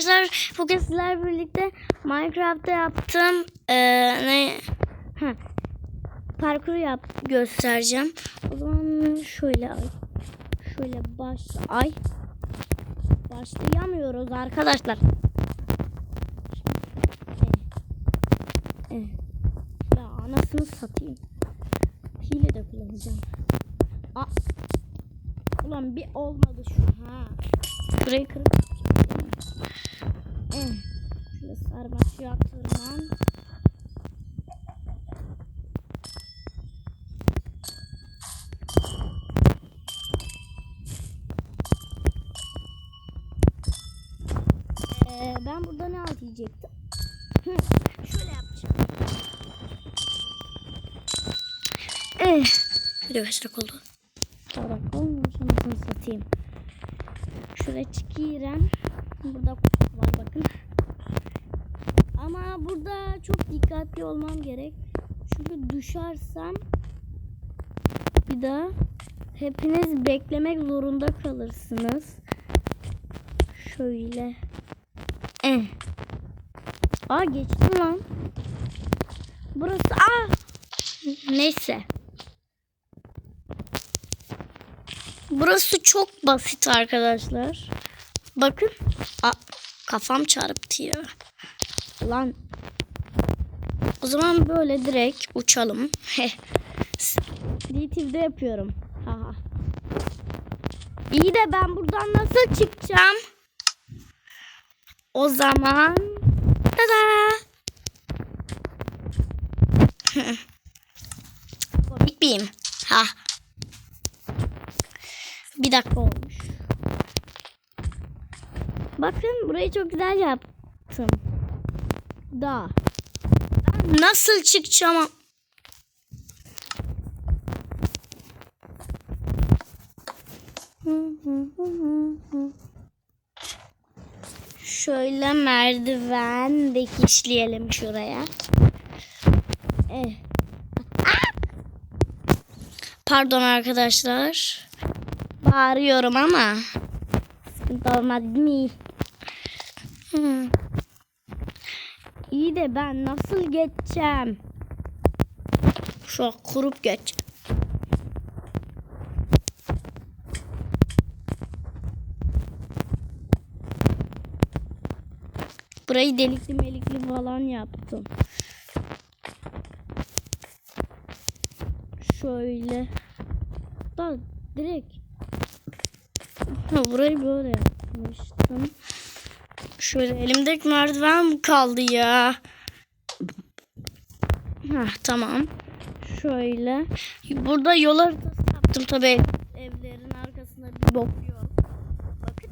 arkadaşlar bugün sizlerle birlikte Minecraft'ta yaptığım eee, ne ha, parkuru yap göstereceğim. O zaman şöyle şöyle baş ay başlayamıyoruz arkadaşlar. Ya anasını satayım. Hile de kullanacağım. Aa. Ulan bir olmadı şu ha. Şurayı kırıp tırman. Ee, ben burada ne al diyecektim. Şöyle yapacağım. Eh, şöyle kaç dakika oldu? Bak olmuş anasını satayım. Şuraya çıkıyorum. Burada var bakın. Burada çok dikkatli olmam gerek. Çünkü düşersem bir daha hepiniz beklemek zorunda kalırsınız. Şöyle. Eh. Aa geçtim lan. Burası aa. Neyse. Burası çok basit arkadaşlar. Bakın. Aa, kafam çarptı ya. Lan. O zaman böyle direkt uçalım. DTV'de yapıyorum. Haha. İyi de ben buradan nasıl çıkacağım? O zaman tada. Komik miyim? Ha. Bir dakika olmuş. Bakın burayı çok güzel yaptım. Da. Nasıl çıkacağım? Şöyle merdiven dikişleyelim şuraya. Eh. Ah! Pardon arkadaşlar. Bağırıyorum ama sıkıntı olmaz değil mi? Hmm. İyi de ben nasıl geçeceğim? Şu an kurup geç. Burayı delikli melikli falan yaptım. Şöyle. Da direkt. Ha, burayı böyle yapmıştım. Şöyle elimdeki merdiven mi kaldı ya? Ha tamam. Şöyle. Burada yol haritası yaptım tabii. Evlerin arkasında bir bok yok. Bakın.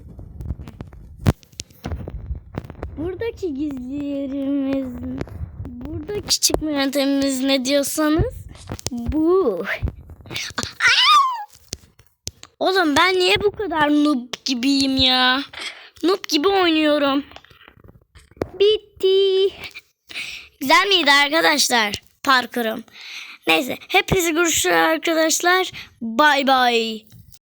Buradaki gizli yerimiz, buradaki çıkma yöntemimiz ne diyorsanız bu. Oğlum ben niye bu kadar noob gibiyim ya? Noob gibi oynuyorum. Bitti. Güzel miydi arkadaşlar parkurum? Neyse hepinizi görüşürüz arkadaşlar. Bay bay.